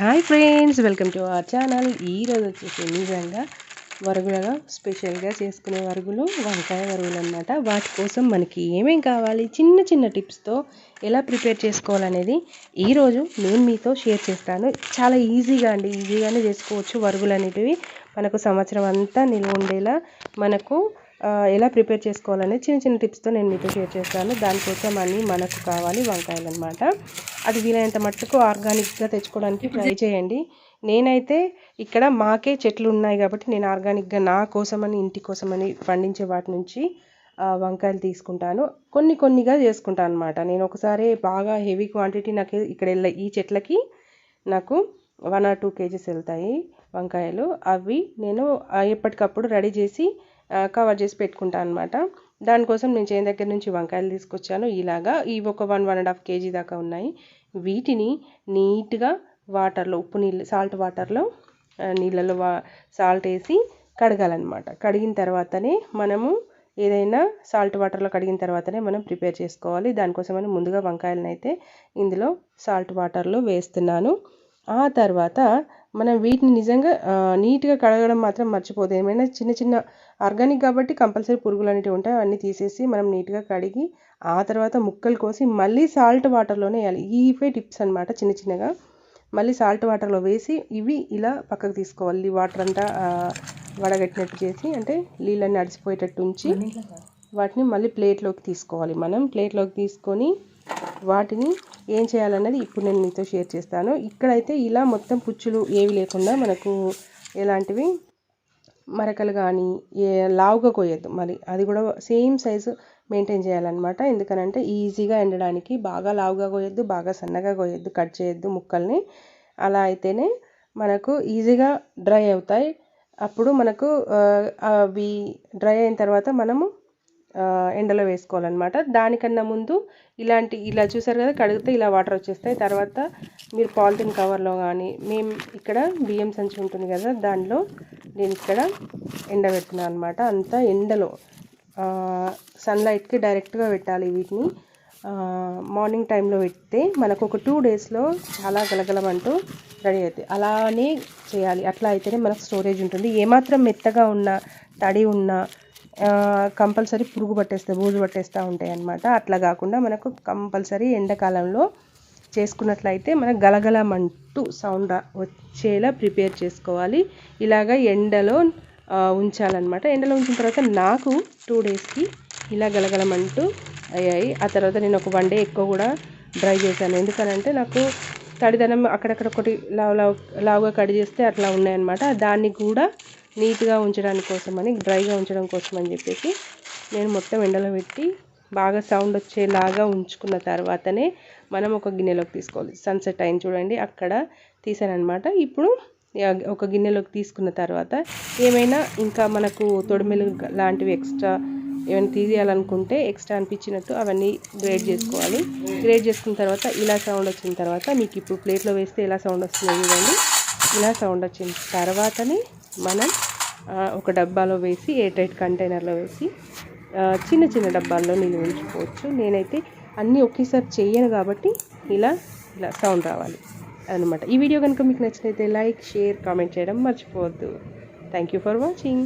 Hi friends welcome to our channel. ఈరోజు వచ్చేసి నిజంగా వరుగులుగా స్పెషల్గా చేసుకునే వరుగులు వంకాయ వరుగులు అనమాట వాటి కోసం మనకి ఏమేం కావాలి చిన్న చిన్న టిప్స్తో ఎలా ప్రిపేర్ చేసుకోవాలనేది ఈరోజు నేను మీతో షేర్ చేస్తాను. చాలా ఈజీగా అండి ఈజీగానే చేసుకోవచ్చు వరుగులు అనేటివి. మనకు సంవత్సరం అంతా నిల్వ ఉండేలా మనకు ఎలా ప్రిపేర్ చేసుకోవాలనే చిన్న చిన్న టిప్స్తో నేను మీతో షేర్ చేస్తాను. దానికోసం అన్నీ మనకు కావాలి వంకాయలు అనమాట అది వీలైనంత మట్టుకు ఆర్గానిక్గా తెచ్చుకోవడానికి ట్రై చేయండి. నేనైతే ఇక్కడ మాకే చెట్లు ఉన్నాయి కాబట్టి నేను ఆర్గానిక్గా నా కోసమని ఇంటి కోసమని పండించే వాటి నుంచి వంకాయలు తీసుకుంటాను. కొన్ని కొన్నిగా చేసుకుంటాను అనమాట నేను ఒకసారి బాగా హెవీ క్వాంటిటీ నాకు ఇక్కడ ఈ చెట్లకి నాకు వన్ ఆర్ టూ కేజీస్ వెళ్తాయి వంకాయలు. అవి నేను ఎప్పటికప్పుడు రెడీ చేసి కవర్ చేసి పెట్టుకుంటాను అనమాట దానికోసం నేను చేను దగ్గర నుంచి వంకాయలు తీసుకొచ్చాను. ఇలాగా ఇవి ఒక one one and half KG దాకా ఉన్నాయి. వీటిని నీట్గా వాటర్లో ఉప్పు నీళ్ళు సాల్ట్ వాటర్లో నీళ్ళలో వా సాల్ట్ వేసి కడగాలన్నమాట. కడిగిన తర్వాతనే మనము ఏదైనా సాల్ట్ వాటర్లో కడిగిన తర్వాతనే మనం ప్రిపేర్ చేసుకోవాలి. దానికోసమని ముందుగా వంకాయలను అయితే ఇందులో సాల్ట్ వాటర్లో వేస్తున్నాను. ఆ తర్వాత మనం వీటిని నిజంగా నీట్గా కడగడం మాత్రం మర్చిపోదు ఏమైనా చిన్న చిన్న ఆర్గానిక్ కాబట్టి కంపల్సరీ పురుగులు అనేవి ఉంటాయి అవన్నీ తీసేసి మనం నీట్గా కడిగి ఆ తర్వాత ముక్కలు కోసి మళ్ళీ సాల్ట్ వాటర్లోనే వేయాలి. ఇవే టిప్స్ అనమాట చిన్న చిన్నగా. మళ్ళీ సాల్ట్ వాటర్లో వేసి ఇవి ఇలా పక్కకు తీసుకోవాలి. వాటర్ అంతా వడగట్టినట్టు చేసి అంటే నీళ్ళన్నీ అడిసిపోయేటట్టు ఉంచి వాటిని మళ్ళీ ప్లేట్లోకి తీసుకోవాలి మనం. ప్లేట్లోకి తీసుకొని వాటిని ఏం చేయాలన్నది ఇప్పుడు నేను మీతో షేర్ చేస్తాను. ఇక్కడైతే ఇలా మొత్తం పుచ్చులు ఏవి లేకుండా మనకు ఎలాంటివి మరకలు కానీ ఏ లావుగా కొయ్యద్దు. మరి అది కూడా సేమ్ సైజు మెయింటైన్ చేయాలన్నమాట. ఎందుకనంటే ఈజీగా ఎండడానికి బాగా లావుగా కోయద్దు బాగా సన్నగా కోయద్దు కట్ చేయొద్దు ముక్కల్ని. అలా అయితేనే మనకు ఈజీగా డ్రై అవుతాయి. అప్పుడు మనకు అవి డ్రై అయిన తర్వాత మనము ఎండలో వేసుకోవాలన్నమాట. దానికన్నా ముందు ఇలాంటి ఇలా చూసారు కదా కడిగితే ఇలా వాటర్ వచ్చేస్తాయి. తర్వాత మీరు పాలిథిన్ కవర్లో కానీ మేము ఇక్కడ బియ్యం సంచి ఉంటుంది కదా దానిలో నేను ఇక్కడ ఎండబెడుతున్నాను అనమాట అంతా ఎండలో. సన్లైట్కి డైరెక్ట్గా పెట్టాలి వీటిని. మార్నింగ్ టైంలో పెడితే మనకు ఒక టూ డేస్లో చాలా గలగలమంటూ రెడీ అవుతాయి. అలానే చేయాలి. అట్లా అయితేనే మనకు స్టోరేజ్ ఉంటుంది. ఏమాత్రం మెత్తగా ఉన్న తడి ఉన్న కంపల్సరీ పురుగు పట్టేస్తే బూజు పట్టేస్తూ ఉంటాయి అన్నమాట. అట్లా కాకుండా మనకు కంపల్సరీ ఎండాకాలంలో చేసుకున్నట్లయితే మనకు గలగలమంటూ సౌండ్ వచ్చేలా ప్రిపేర్ చేసుకోవాలి. ఇలాగ ఎండలో ఉంచాలన్నమాట. ఎండలో ఉంచిన తర్వాత నాకు టూ డేస్కి ఇలా గలగలమంటూ అయ్యాయి. ఆ తర్వాత నేను ఒక వన్ డే ఎక్కువ కూడా డ్రై చేశాను. ఎందుకనంటే నాకు తడిదనం అక్కడక్కడ ఒకటి లావు లావు లావుగా కట్ చేస్తే అట్లా ఉన్నాయన్నమాట. దాన్ని కూడా నీట్గా ఉంచడానికి కోసమని డ్రైగా ఉంచడం కోసం అని చెప్పేసి నేను మొత్తం ఎండలో పెట్టి బాగా సౌండ్ వచ్చేలాగా ఉంచుకున్న తర్వాతనే మనం ఒక గిన్నెలోకి తీసుకోవాలి. సన్సెట్ అయింది చూడండి అక్కడ తీసానమాట ఇప్పుడు ఒక గిన్నెలోకి తీసుకున్న తర్వాత ఏమైనా ఇంకా మనకు తొడిమెలు లాంటివి ఎక్స్ట్రా ఏమైనా తీసేయాలనుకుంటే ఎక్స్ట్రా అనిపించినట్టు అవన్నీ గ్రేడ్ చేసుకోవాలి. గ్రేడ్ చేసుకున్న తర్వాత ఇలా సౌండ్ వచ్చిన తర్వాత మీకు ఇప్పుడు ప్లేట్లో వేస్తే ఎలా సౌండ్ వస్తుందో చూడండి. ఇలా సౌండ్ వచ్చిన తర్వాతనే మనం ఒక డబ్బాలో వేసి ఎయిర్ టైట్ కంటైనర్లో వేసి చిన్న చిన్న డబ్బాల్లో నిల్వ ఉంచుకోవచ్చు. నేనైతే అన్నీ ఒకేసారి చేయను కాబట్టి ఇలా ఇలా సౌండ్ రావాలి అనమాట ఈ వీడియో కనుక మీకు నచ్చినైతే లైక్ షేర్ కామెంట్ చేయడం మర్చిపోవద్దు. Thank you for watching